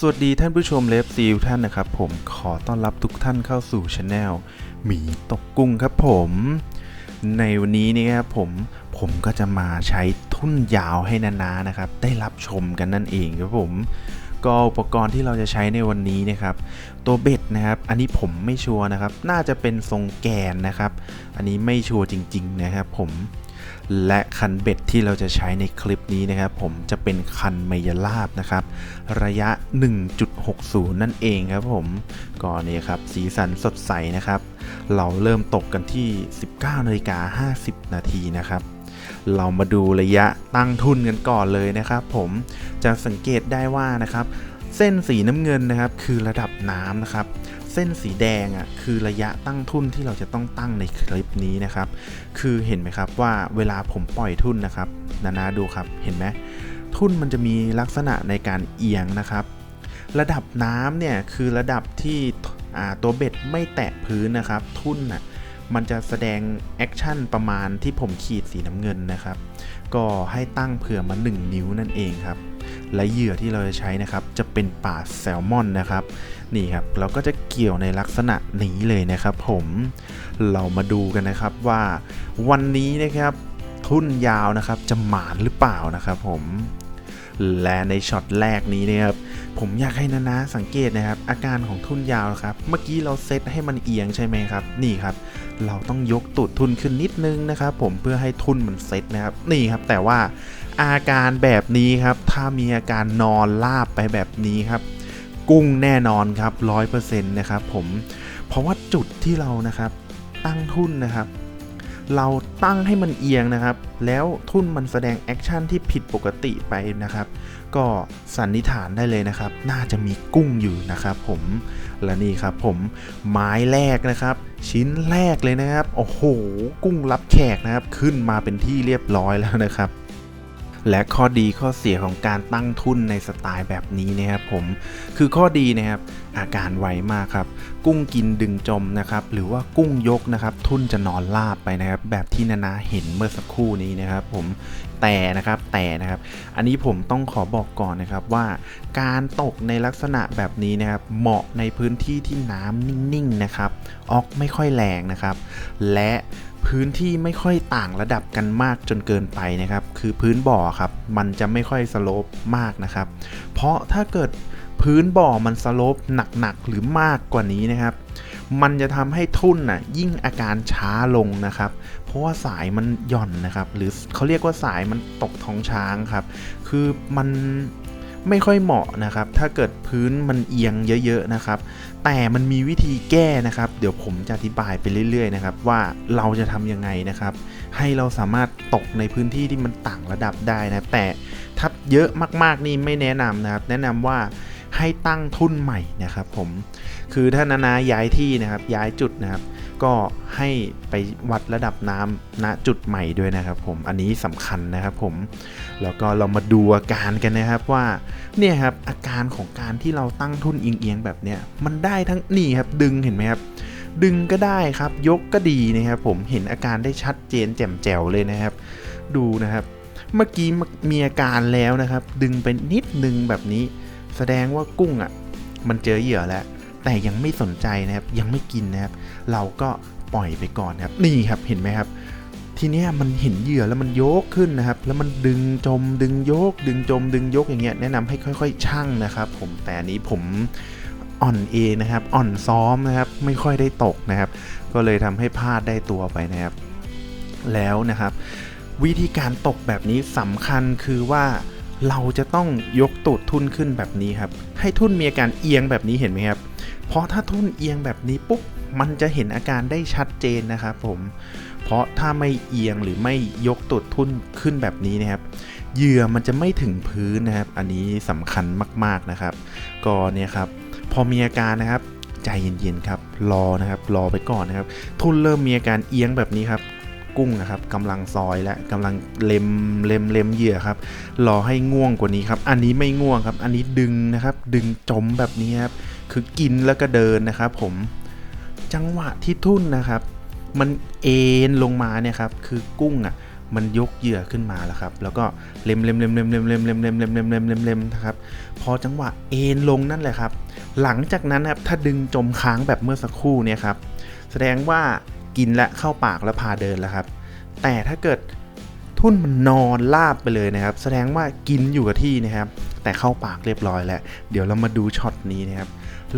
สวัสดีท่านผู้ชมเลฟซีลท่านนะครับ ผมขอต้อนรับทุกท่านเข้าสู่ช anel หมีตกกุ้งครับผม ในวันนี้เนี่ยครับผมผมก็จะมาใช้ทุ่นยาวให้นานานะครับ ได้รับชมกันนั่นเองครับผม ก็อุปกรณ์ที่เราจะใช้ในวันนี้นะครับ ตัวเบ็ดนะครับ อันนี้ผมไม่ชัวร์นะครับ น่าจะเป็นทรงแกนนะครับ อันนี้ไม่ชัวร์จริง ๆ นะครับ ผม และคันเบ็ดที่เราจะใช้ในคลิปนี้นะครับ ผมจะเป็นคันไมยลาบนะครับ ระยะ 1.60 นั่นเองครับผมก็นี่ครับ สีสันสดใสนะครับ เราเริ่มตกกันที่ 19นาฬิกา50 นาทีนะครับ เรามาดูระยะตั้งทุนกันก่อนเลยนะครับ ผมจะสังเกตได้ว่านะครับ เส้นสีน้ำเงินนะครับ คือระดับน้ำนะครับ ส้นสีแดงอะคือระยะตั้งทุนที่เราจะต้องตั้งในคลิปนี้นะครับ คือเห็นไหมครับว่าเวลาผมปล่อยทุนนะครับนานาดูครับเห็นไหมทุนมันจะมีลักษณะในการเอียงนะครับ ระดับน้ำเนี่ยคือระดับที่ตัวเบ็ดไม่แตะพื้นนะครับ ทุ่นน่ะมันจะแสดงแอคชั่นประมาณที่ผมขีดสีน้ำเงินนะครับ ก็ให้ตั้งเผื่อมา 1 นิ้วนั่นเองครับ และเหยื่อที่เราจะใช้นะครับ จะเป็นป่าแซลมอนนะครับ นี่ครับ เราก็จะเกี่ยวในลักษณะนี้เลยนะครับ ผม เรามาดูกันนะครับว่าวันนี้นะครับ ทุนยาวนะครับ จะหมานหรือเปล่านะครับ ผม และในช็อตแรกนี้นะครับผมอยากให้นานาสังเกตนะครับ อาการของทุนยาวครับ เมื่อกี้เราเซตให้มันเอียงใช่ไหมครับ นี่ครับ เราต้องยกตูดทุนขึ้นนิดนึงนะครับ ผมเพื่อให้ทุนมันเซตนะครับ นี่ครับ แต่ว่าอาการแบบนี้ครับ ถ้ามีอาการนอนลาบไปแบบนี้ครับ กุ้งแน่นอนครับร้อยเปอร์เซ็นต์นะครับผม เพราะว่าจุดที่เรานะครับตั้งทุนนะครับ เราตั้งให้มันเอียงนะครับ แล้วทุ่นมันแสดงแอคชั่นที่ผิดปกติไปนะครับ ก็สันนิษฐานได้เลยนะครับ น่าจะมีกุ้งอยู่นะครับผมและนี่ครับผมไม้แรกนะครับ ชิ้นแรกเลยนะครับ โอ้โห กุ้งรับแขกนะครับ ขึ้นมาเป็นที่เรียบร้อยแล้วนะครับ และข้อดีข้อเสียของการตั้งทุนในสไตล์แบบนี้นะครับผมคือข้อดีนะครับอาการไวมากครับ กุ้งกินดึงจมนะครับ หรือว่ากุ้งยกนะครับ ทุนจะนอนลาบไปนะครับ แบบที่นานาเห็นเมื่อสักครู่นี้นะครับ ผมแต่นะครับแต่นะครับ อันนี้ผมต้องขอบอกก่อนนะครับว่า การตกในลักษณะแบบนี้นะครับ เหมาะในพื้นที่ที่น้ำนิ่งๆนะครับ ออกไม่ค่อยแรงนะครับ และ พื้นที่ไม่ค่อยต่างระดับกันมากจนเกินไปนะครับ คือพื้นบ่อครับ มันจะไม่ค่อยสโลปมากนะครับ เพราะถ้าเกิดพื้นบ่อมันสโลปหนักๆหรือมากกว่านี้นะครับ มันจะทำให้ทุ่นน่ะยิ่งอาการช้าลงนะครับ เพราะว่าสายมันหย่อนนะครับ หรือเขาเรียกว่าสายมันตกท้องช้างครับ คือมัน ไม่ค่อยเหมาะนะครับ ถ้าเกิดพื้นมันเอียงเยอะๆนะครับ แต่มันมีวิธีแก้นะครับ เดี๋ยวผมจะอธิบายไปเรื่อยๆนะครับ ว่าเราจะทำยังไงนะครับ ให้เราสามารถตกในพื้นที่ที่มันต่างระดับได้นะ แต่ถ้าเยอะมากๆนี่ไม่แนะนำนะครับ แนะนำว่า ให้ตั้งทุนใหม่นะครับผมคือถ้านานาย้ายที่นะครับย้ายจุดนะครับ ก็ให้ไปวัดระดับน้ำณจุดใหม่ด้วยนะครับผมอันนี้สำคัญนะครับผมแล้วก็เรามาดูอาการกันนะครับว่าเนี่ยครับอาการของการที่เราตั้งทุนเอียงๆแบบเนี้ยมันได้ทั้งนี่ครับดึงเห็นไหมครับดึงก็ได้ครับ ยกก็ดีนะครับผมเห็นอาการได้ชัดเจนแจ่มแจ๋วเลยนะครับ ดูนะครับ เมื่อกี้มีอาการแล้วนะครับ ดึงไปนิดนึงแบบนี้ แสดงว่ากุ้งอะมันเจอเหยื่อแล้ว แต่ยังไม่สนใจนะครับยังไม่กินนะครับ เราก็ปล่อยไปก่อนครับ นี่ครับเห็นไหมครับ ทีเนี้ยมันเห็นเหยื่อแล้วมันโยกขึ้นนะครับ แล้วมันดึงจมดึงโยก ดึงจมดึงยกอย่างเงี้ยแนะนำให้ค่อย ๆ ชั่งนะครับ ผมแต่นี้ผมอ่อนเองนะครับ อ่อนซ้อมนะครับไม่ค่อยได้ตกนะครับ ก็เลยทำให้พลาดได้ตัวไปนะครับ แล้วนะครับ วิธีการตกแบบนี้สำคัญคือว่า เราจะต้องยกตูดทุนขึ้นแบบนี้ครับ ให้ทุนมีอาการเอียงแบบนี้เห็นไหมครับ เพราะถ้าทุนเอียงแบบนี้ปุ๊บมันจะเห็นอาการได้ชัดเจนนะครับผม เพราะถ้าไม่เอียงหรือไม่ยกตูดทุนขึ้นแบบนี้นะครับ เหยื่อมันจะไม่ถึงพื้นนะครับ อันนี้สำคัญมากๆนะครับ ก็เนี่ยครับ พอมีอาการนะครับ ใจเย็นๆครับ รอนะครับ รอไปก่อนนะครับ ทุนเริ่มมีอาการเอียงแบบนี้ครับ กุ้งนะครับกำลังซอยและกำลังเล็มเล็มเล็มเหยื่อครับรอให้ง่วงกว่านี้ครับ อันนี้ไม่ง่วงครับ อันนี้ดึงนะครับ ดึงจมแบบนี้ครับคือกินแล้วก็เดินนะครับ ผมจังหวะที่ทุ่นนะครับ มันเอ็นลงมาเนี่ยครับคือกุ้งอะมันยกเหยื่อขึ้นมาแล้วครับ แล้วก็เล็มเล็มเล็มเล็มเล็มเล็มเล็มเล็มเล็มเล็มเล็มเล็มเล็มนะครับ พอจังหวะเอ็นลงนั่นแหละครับ หลังจากนั้นนะครับ ถ้าดึงจมค้างแบบเมื่อสักครู่เนี่ยครับ แสดงว่า กินและเข้าปากแล้วพาเดินแล้วครับ แต่ถ้าเกิดทุ่นมันนอนลาบไปเลยนะครับ แสดงว่ากินอยู่กับที่นะครับ แต่เข้าปากเรียบร้อยแล้ว เดี๋ยวเรามาดูช็อตนี้นะครับ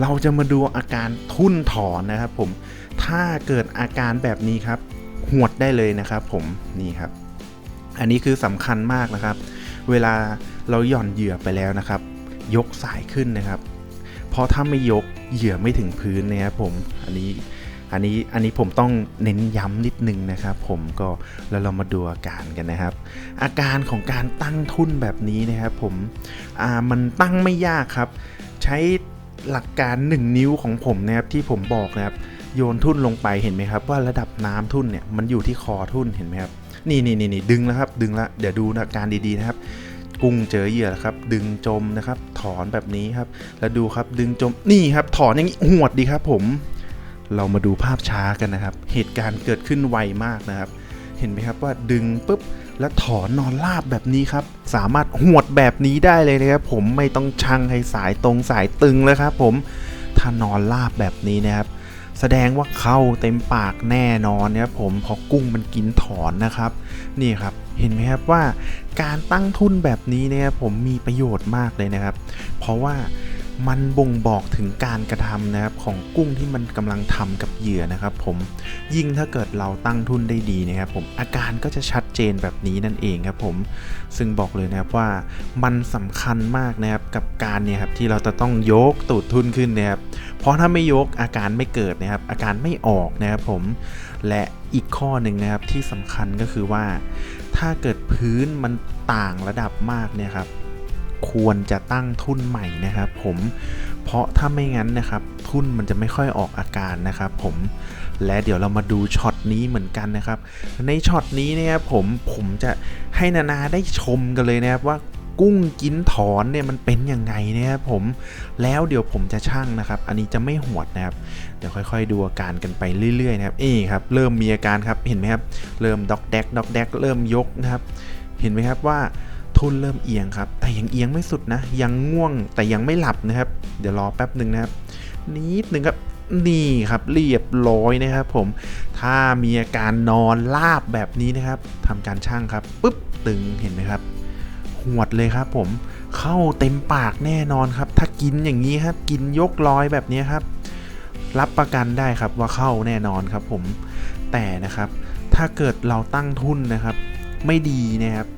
เราจะมาดูอาการทุ่นถอนนะครับผม ถ้าเกิดอาการแบบนี้ครับ หวดได้เลยนะครับผม นี่ครับ อันนี้คือสำคัญมากนะครับ เวลาเราหย่อนเหยื่อไปแล้วนะครับ ยกสายขึ้นนะครับ เพราะถ้าไม่ยกเหยื่อไม่ถึงพื้นนะครับผม อันนี้ อันนี้อันนี้ผมต้องเน้นย้ำนิดนึงนะครับ ผมก็แล้วเรามาดูอาการกันนะครับ อาการของการตั้งทุนแบบนี้นะครับ ผมอ่ามันตั้งไม่ยากครับ ใช้หลักการ 1 นิ้วของผมนะครับที่ผมบอกนะครับโยนทุ่นลงไปเห็นไหมครับ ว่าระดับน้ำทุ่นเนี่ยมันอยู่ที่คอทุ่นเห็นไหมครับนี่นี่นี่นดึงแล้วครับดึงแล้วเดี๋ยวดูอาการดีๆนะครับ กุ้งเจอเหยื่อแล้วครับ ดึงจมนะครับ ถอนแบบนี้ครับ แล้วดูครับดึงจมนี่ครับ ถอนอย่างนี้หวดดีครับ ผม เรามาดูภาพช้ากันนะครับ เหตุการณ์เกิดขึ้นไวมากนะครับ เห็นไหมครับว่าดึงปุ๊บแล้วถอนนอนราบแบบนี้ครับ สามารถหวดแบบนี้ได้เลยนะครับ ผมไม่ต้องชั่งให้สายตรงสายตึงเลยครับ ผมถ้านอนราบแบบนี้นะครับ แสดงว่าเข้าเต็มปากแน่นอนนะครับผมเพราะกุ้งมันกินถอนนะครับ นี่ครับเห็นไหมครับว่าการตั้งทุนแบบนี้นะครับผมมีประโยชน์มากเลยนะครับ เพราะว่า มันบ่งบอกถึงการกระทำนะครับของกุ้งที่มันกำลังทำกับเหยื่อนะครับ ผมยิ่งถ้าเกิดเราตั้งทุนได้ดีนะครับ ผมอาการก็จะชัดเจนแบบนี้นั่นเองครับผมซึ่งบอกเลยนะครับว่ามันสำคัญมากนะครับกับการเนี่ยครับที่เราจะต้องยกตูดทุนขึ้นนะครับเพราะถ้าไม่ยกอาการไม่เกิดนะครับ อาการไม่ออกนะครับผมและอีกข้อหนึ่งนะครับที่สำคัญก็คือว่า ถ้าเกิดพื้นมันต่างระดับมากเนี่ยครับ ควรจะตั้งทุ่นใหม่นะครับ ผมเพราะถ้าไม่งั้นนะครับ ทุ่นมันจะไม่ค่อยออกอาการนะครับผมและเดี๋ยวเรามาดูช็อตนี้เหมือนกันนะครับ ในช็อตนี้นะครับผมผมจะให้นานาได้ชมกันเลยนะครับว่ากุ้งกินถอนเนี่ยมันเป็นยังไงนะครับผมแล้วเดี๋ยวผมจะชั่งนะครับ อันนี้จะไม่หวดนะครับ เดี๋ยวค่อยๆดูอาการกันไปเรื่อยๆนะครับเอ้ครับเริ่มมีอาการครับเห็นไหมครับ เริ่มด็อกแดกด็อกแดกเริ่มยกนะครับ เห็นไหมครับว่า ทุนเริ่มเอียงครับ แต่ยังเอียงไม่สุดนะ ยังง่วงแต่ยังไม่หลับนะครับ เดี๋ยวรอแป๊บหนึ่งนะครับนิดหนึ่งครับนี่ครับเรียบร้อยนะครับ ผมถ้ามีอาการนอนลาบแบบนี้นะครับทำการช่างครับปุ๊บตึงเห็นไหมครับหวดเลยครับ ผมเข้าเต็มปากแน่นอนครับ ถ้ากินอย่างนี้ครับ กินยกร้อยแบบนี้ครับ รับประกันได้ครับว่าเข้าแน่นอนครับ ผมแต่นะครับ ถ้าเกิดเราตั้งทุนนะครับ ไม่ดีนะครับ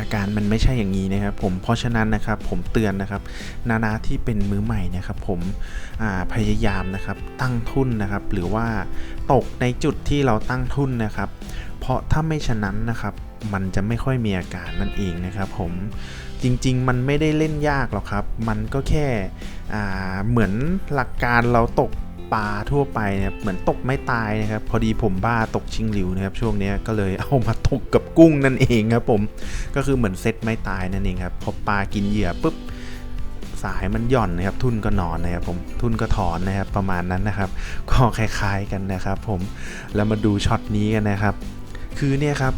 อาการมันไม่ใช่อย่างนี้นะครับผมเพราะฉะนั้นนะครับผมเตือนนะครับ นานาที่เป็นมือใหม่นะครับผมพยายามนะครับตั้งทุนนะครับ หรือว่าตกในจุดที่เราตั้งทุนนะครับ เพราะถ้าไม่ฉะนั้นนะครับมันจะไม่ค่อยมีอาการนั่นเองนะครับผมจริงๆ มันไม่ได้เล่นยากหรอกครับ มันก็แค่เหมือนหลักการเราตก ปลาทั่วไปเนะครับเหมือนตกไม่ตายนะครับ พอดีผมบ้าตกชิงหลิวนะครับ ช่วงนี้ก็เลยเอามาตกกับกุ้งนั่นเองครับผมก็คือเหมือนเซตไม่ตายนั่นเองครับพอปลากินเหยื่อปุ๊บสายมันหย่อนนะครับ ทุนก็นอนนะครับผมทุนก็ถอนนะครับประมาณนั้นนะครับ ก็คล้ายๆกันนะครับผมแล้วมาดูช็อตนี้กันนะครับ คือเนี่ยครับ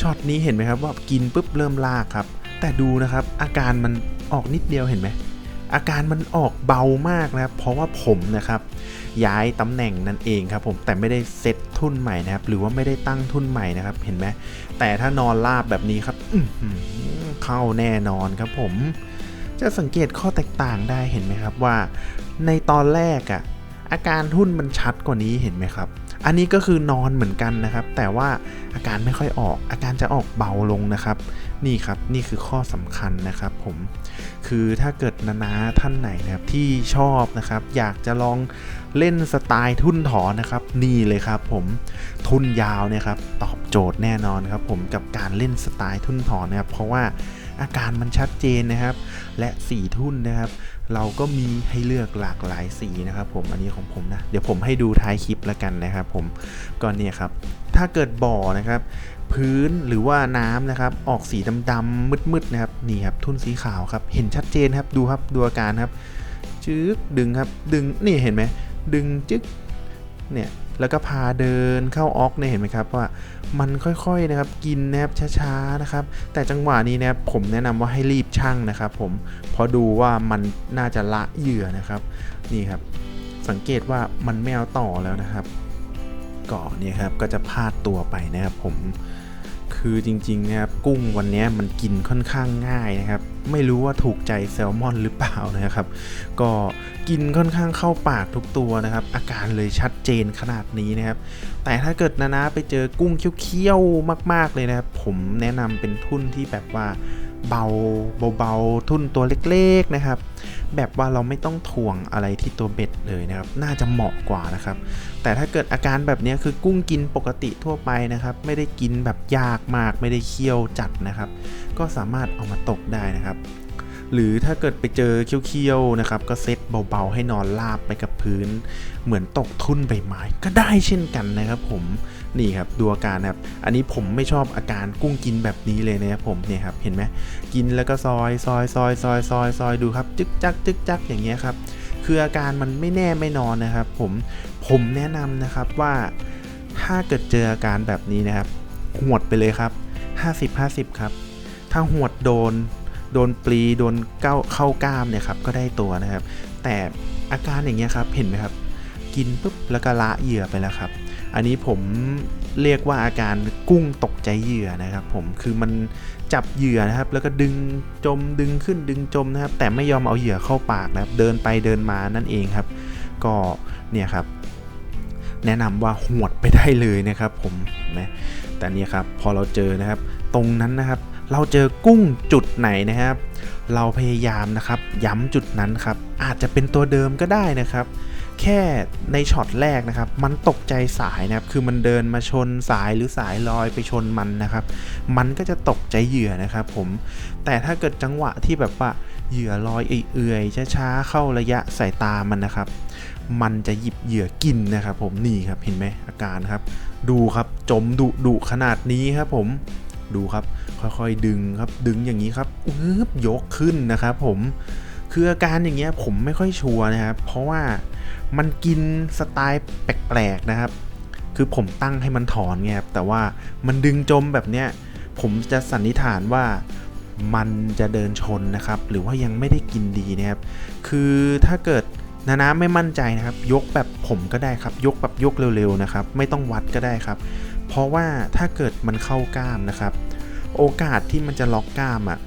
ช็อตนี้เห็นไหมครับว่ากินปุ๊บเริ่มลากครับ แต่ดูนะครับอาการมันออกนิดเดียวเห็นไหม อาการมันออกเบามากนะครับ เพราะว่าผมนะครับ ย้ายตำแหน่งนั่นเองครับผมแต่ไม่ได้เซตทุนใหม่นะครับ หรือว่าไม่ได้ตั้งทุนใหม่นะครับ เห็นไหมแต่ถ้านอนราบแบบนี้ครับเข้าแน่นอนครับผม จะสังเกตข้อแตกต่างได้เห็นไหมครับว่า ในตอนแรกอะอาการทุนมันชัดกว่านี้เห็นไหมครับ อันนี้ก็คือนอนเหมือนกันนะครับ แต่ว่าอาการไม่ค่อยออก อาการจะออกเบาลงนะครับ นี่ครับ นี่คือข้อสำคัญนะครับผม คือถ้าเกิดนานาท่านไหนนะครับที่ชอบนะครับ อยากจะลองเล่นสไตล์ทุ่นถอนนะครับ นี่เลยครับผมทุนยาวเนี่ยครับตอบโจทย์แน่นอนครับผมกับการเล่นสไตล์ทุ่นถอนนะครับ เพราะว่าอาการมันชัดเจนนะครับ และสีทุ่นนะครับ เราก็มีให้เลือกหลากหลายสีนะครับ ผมอันนี้ของผมนะ เดี๋ยวผมให้ดูท้ายคลิปแล้วกันนะครับ ผมก่อนเนี่ยครับ ถ้าเกิดบ่อนะครับ พื้นหรือว่าน้ำนะครับ ออกสีดำๆมืดๆนะครับนี่ครับทุ่นสีขาวครับ เห็นชัดเจนครับดูครับดูอาการครับจึ๊กดึงครับ ดึงนี่เห็นไหมดึงจึ๊กเนี่ยแล้วก็พาเดินเข้าออกเนี่ยเห็นไหมครับว่ามันค่อยๆนะครับกินนะครับช้าๆนะครับ แต่จังหวะนี้นะครับผมแนะนำว่าให้รีบชั่งนะครับ ผมเพอดูว่ามันน่าจะละเหยื่อนะครับ นี่ครับ สังเกตว่ามันไม่เอาต่อแล้วนะครับ ก่อเนี่ยครับก็จะพลาดตัวไปนะครับผมคือจริงๆนะครับกุ้งวันนี้มันกินค่อนข้างง่ายนะครับ ไม่รู้ว่าถูกใจแซลมอนหรือเปล่านะครับ ก็กินค่อนข้างเข้าปากทุกตัวนะครับ อาการเลยชัดเจนขนาดนี้นะครับ แต่ถ้าเกิดนานาไปเจอกุ้งเคี้ยวๆมาก ๆเลยนะครับ ผมแนะนำเป็นทุ่นที่แบบว่า เบาเบาๆ ทุ่นตัวเล็กๆนะครับ แบบว่าเราไม่ต้องถ่วงอะไรที่ตัวเบ็ดเลยนะครับ น่าจะเหมาะกว่านะครับ แต่ถ้าเกิดอาการแบบนี้คือกุ้งกินปกติทั่วไปนะครับ ไม่ได้กินแบบยากมาก ไม่ได้เคี่ยวจัดนะครับ ก็สามารถเอามาตกได้นะครับหรือถ้าเกิดไปเจอเคี้ยวๆนะครับ ก็เซตเบาๆ ให้นอนราบไปกับพื้น เหมือนตกทุ่นใบไม้ก็ได้เช่นกันนะครับผม นี่ครับดูอาการนะครับ อันนี้ผมไม่ชอบอาการกุ้งกินแบบนี้เลยนะครับผมเนี่ยครับเห็นไหมกินแล้วก็ซอยซอยซอยซอยซอยซอยดูครับจึกจักจึกจักอย่างเงี้ยครับคืออาการมันไม่แน่ไม่นอนนะครับผมผมแนะนำนะครับว่าถ้าเกิดเจออาการแบบนี้นะครับ หวดไปเลยครับ 50 50 ครับ ถ้าหวดโดน โดนปลีโดนเก้าเข้ากล้ามเนี่ยครับก็ได้ตัวนะครับ แต่อาการอย่างเงี้ยครับเห็นไหมครับ กินปุ๊บแล้วก็ละเหยื่อไปแล้วครับ อันนี้ผมเรียกว่าอาการกุ้งตกใจเหยื่อนะครับ ผมคือมันจับเหยื่อนะครับ แล้วก็ดึงจมดึงขึ้นดึงจมนะครับ แต่ไม่ยอมเอาเหยื่อเข้าปากนะครับ เดินไปเดินมานั่นเองครับ ก็เนี่ยครับ แนะนำว่าหวดไปได้เลยนะครับ ผมนะแต่เนี่ยครับพอเราเจอนะครับ ตรงนั้นนะครับ เราเจอกุ้งจุดไหนนะครับ เราพยายามนะครับ ย้ำจุดนั้นครับ อาจจะเป็นตัวเดิมก็ได้นะครับ แค่ในช็อตแรกนะครับ มันตกใจสายนะครับ คือมันเดินมาชนสายหรือสายลอยไปชนมันนะครับ มันก็จะตกใจเหยื่อนะครับผม แต่ถ้าเกิดจังหวะที่แบบว่าเหยื่อลอยเอื่อยๆช้าๆเข้าระยะสายตามันนะครับ มันจะหยิบเหยื่อกินนะครับ ผมนี่ครับเห็นไหมอาการครับ ดูครับจมดุดุขนาดนี้ครับผมดูครับค่อยๆดึงครับดึงอย่างนี้ครับอึบยกขึ้นนะครับผม คืออาการอย่างเงี้ยผมไม่ค่อยชัวร์นะครับ เพราะว่ามันกินสไตล์แปลกๆนะครับ คือผมตั้งให้มันถอนไงครับ แต่ว่ามันดึงจมแบบเนี้ย ผมจะสันนิษฐานว่ามันจะเดินชนนะครับ หรือว่ายังไม่ได้กินดีนะครับ คือถ้าเกิดนานาไม่มั่นใจนะครับ ยกแบบผมก็ได้ครับ ยกแบบยกเร็วๆนะครับ ไม่ต้องวัดก็ได้ครับ เพราะว่าถ้าเกิดมันเข้ากล้ามนะครับ โอกาสที่มันจะล็อกกล้ามอะ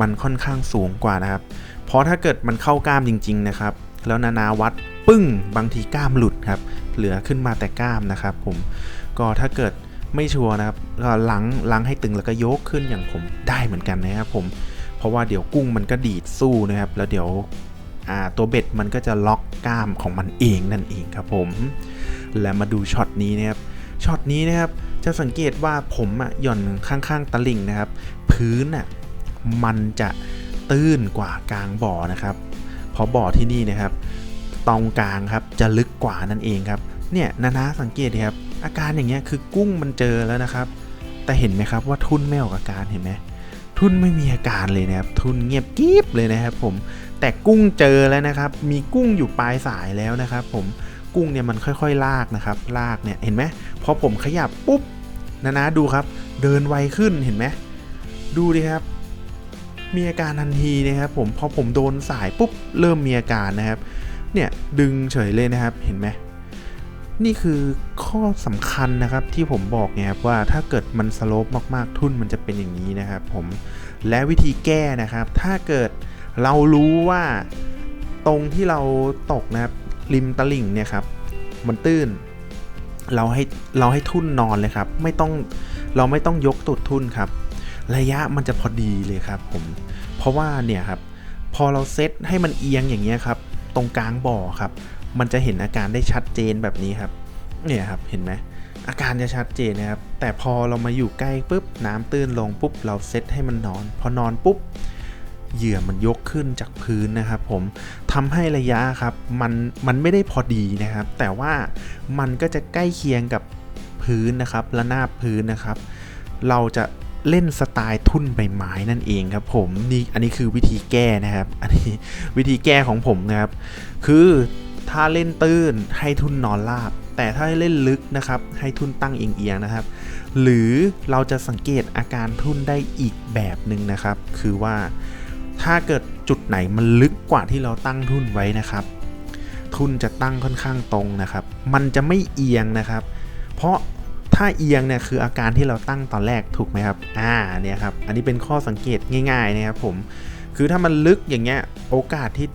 มันค่อนข้างสูงกว่านะครับ เพราะถ้าเกิดมันเข้ากล้ามจริง ๆ นะครับ แล้วนานาวัดปึ้งบางทีกล้ามหลุดครับ เหลือขึ้นมาแต่กล้ามนะครับ ผมก็ถ้าเกิดไม่ชัวร์นะครับก็ล้างล้างให้ตึงแล้วก็ยกขึ้นอย่างผมได้เหมือนกันนะครับผมเพราะว่าเดี๋ยวกุ้งมันก็ดีดสู้นะครับ แล้วเดี๋ยวตัวเบ็ดมันก็จะล็อกกล้ามของมันเองนั่นเองครับผม และมาดูช็อตนี้นะครับช็อตนี้นะครับจะสังเกตว่าผมอะหย่อนข้างๆตะลิ่งนะครับ พื้นอะมันจะ ตื้นกว่ากลางบ่อนะครับ เพราะบ่อที่นี่นะครับตรงกลางครับจะลึกกว่านั่นเองครับเนี่ยนานาสังเกตครับอาการอย่างเงี้ยคือกุ้งมันเจอแล้วนะครับ แต่เห็นไหมครับว่าทุนไม่ออกอาการเห็นไหมทุนไม่มีอาการเลยนะครับ ทุนเงียบกีบเลยนะครับ ผมแต่กุ้งเจอแล้วนะครับ มีกุ้งอยู่ปลายสายแล้วนะครับ ผมกุ้งเนี่ยมันค่อย ๆ ลากนะครับ ลากเนี่ยเห็นไหมพอผมขยับปุ๊บนะนะดูครับ เดินไวขึ้นเห็นไหมดูดิครับ มีอาการทันทีนะครับผมพอผมโดนสายปุ๊บเริ่มมีอาการนะครับ เนี่ยดึงเฉยเลยนะครับเห็นไหมนี่คือข้อสำคัญนะครับที่ผมบอกไงครับว่าถ้าเกิดมันสโลปมากๆทุ่นมันจะเป็นอย่างนี้นะครับผมและวิธีแก้นะครับ ถ้าเกิดเรารู้ว่าตรงที่เราตกนะครับริมตลิ่งเนี่ยครับมันตื้น เราให้เราให้ทุ่นนอนเลยครับ ไม่ต้องเราไม่ต้องยกตุดทุ่นครับ ระยะมันจะพอดีเลยครับผม เพราะว่าเนี่ยครับพอเราเซตให้มันเอียงอย่างเงี้ยครับ ตรงกลางบ่อครับ มันจะเห็นอาการได้ชัดเจนแบบนี้ครับเนี่ยครับเห็นไหมอาการจะชัดเจนนะครับ แต่พอเรามาอยู่ใกล้ปุ๊บน้ำตื้นลงปุ๊บเราเซตให้มันนอน พอนอนปุ๊บเหยื่อมันยกขึ้นจากพื้นนะครับผมทำให้ระยะครับมันมันไม่ได้พอดีนะครับ แต่ว่ามันก็จะใกล้เคียงกับพื้นนะครับระนาบพื้นนะครับ เราจะ เล่นสไตล์ทุ่นใบไม้นั่นเองครับผมนี่อันนี้คือวิธีแก้นะครับ อันนี้วิธีแก้ของผมนะครับ คือถ้าเล่นตื้นให้ทุ่นนอนราบ แต่ถ้าเล่นลึกนะครับ ให้ทุ่นตั้งเอียงๆนะครับ หรือเราจะสังเกตอาการทุ่นได้อีกแบบหนึ่งนะครับ คือว่าถ้าเกิดจุดไหนมันลึกกว่าที่เราตั้งทุ่นไว้นะครับ ทุนจะตั้งค่อนข้างตรงนะครับ มันจะไม่เอียงนะครับ เพราะ ถ้าเอียงเนี่ยคืออาการที่เราตั้งตอนแรกถูกไหมครับ อ่าเนี่ยครับ อันนี้เป็นข้อสังเกตง่ายๆนะครับผม คือถ้ามันลึกอย่างเงี้ยโอกาสที่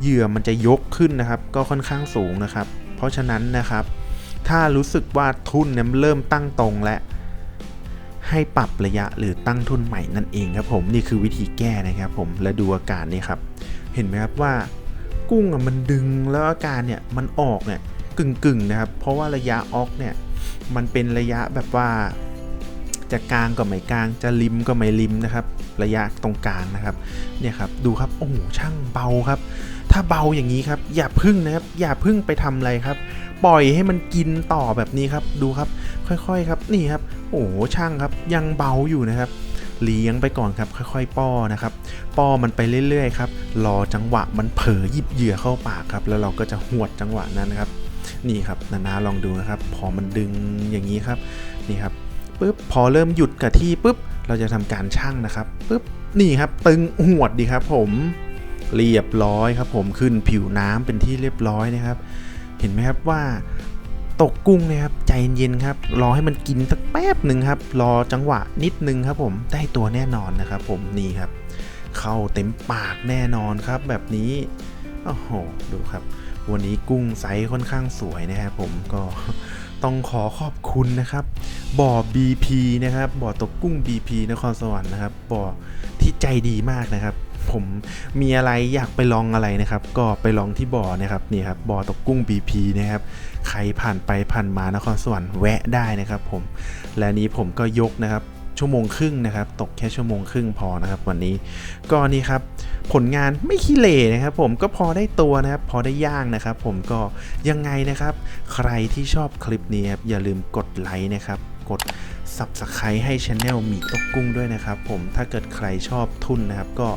เหยื่อมันจะยกขึ้นนะครับ ก็ค่อนข้างสูงนะครับ เพราะฉะนั้นนะครับ ถ้ารู้สึกว่าทุนเนี่ยมันเริ่มตั้งตรงและ ให้ปรับระยะหรือตั้งทุนใหม่นั่นเองครับผมนี่คือวิธีแก้นะครับผมและดูอาการนี่ครับ เห็นไหมครับว่ากุ้งอะมันดึงแล้วอาการเนี่ยมันออกเนี่ย กึ่งๆนะครับ เพราะว่าระยะออกเนี่ยมันเป็นระยะแบบว่าจะกลางก็ไม่กลางจะริมก็ไม่ริมนะครับ ระยะตรงกลางนะครับเนี่ยครับดูครับโอ้โหช่างเบาครับ ถ้าเบาอย่างนี้ครับ อย่าพึ่งนะครับ อย่าพึ่งไปทำอะไรครับ ปล่อยให้มันกินต่อแบบนี้ครับดูครับ ค่อยๆครับนี่ครับ โอ้โหช่างครับ ยังเบาอยู่นะครับเลี้ยงไปก่อนครับ ค่อยๆ ป้อนะครับ ป้อมันไปเรื่อยๆครับรอจังหวะมันเผลอหยิบเหยื่อเข้าปากครับ แล้วเราก็จะหวดจังหวะนั้นนะครับ นี่ครับนานาลองดูนะครับ พอมันดึงอย่างนี้ครับนี่ครับปุ๊บพอเริ่มหยุดกับที่ปุ๊บเราจะทำการชั่งนะครับปุ๊บนี่ครับตึงหวดดีครับ ผมเรียบร้อยครับ ผมขึ้นผิวน้ำเป็นที่เรียบร้อยนะครับ เห็นไหมครับว่าตกกุ้งนะครับใจเย็นๆครับ รอให้มันกินสักแป๊บหนึ่งครับ รอจังหวะนิดนึงครับ ผมได้ตัวแน่นอนนะครับ ผมนี่ครับ เข้าเต็มปากแน่นอนครับ แบบนี้โอ้โหดูครับ วันนี้กุ้งไซส์ค่อนข้างสวยนะครับผมก็ต้องขอขอบคุณนะครับ บ่อ BP นะครับ บ่อตกกุ้ง BP นครสวรรค์นะครับ บ่อที่ใจดีมากนะครับ ผมมีอะไรอยากไปลองอะไรนะครับ ก็ไปลองที่บ่อนะครับนี่ครับบ่อตกกุ้ง BP นะครับ ใครผ่านไปผ่านมานครสวรรค์แวะได้นะครับ ผม และนี้ผมก็ยกนะครับชั่วโมงครึ่งนะครับ ตกแค่ชั่วโมงครึ่งพอนะครับ วันนี้ก็นี่ครับ ผลงานไม่ขี้เหร่นะครับผมก็พอได้ตัวนะครับพอได้ย่างนะครับ ผมก็ยังไงนะครับ ใครที่ชอบคลิปนี้ครับอย่าลืมกดไลค์นะครับกด Subscribe ให้ช anel หมีตกกุ้งด้วยนะครับ ผมถ้าเกิดใครชอบทุนนะครับ ก็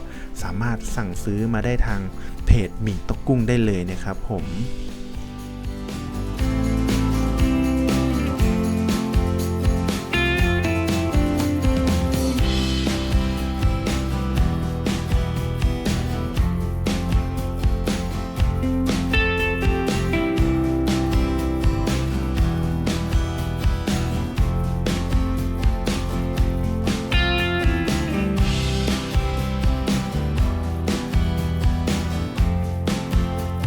สามารถสั่งซื้อมาได้ทางเพจหมีตกกุ้งได้เลยนะครับผม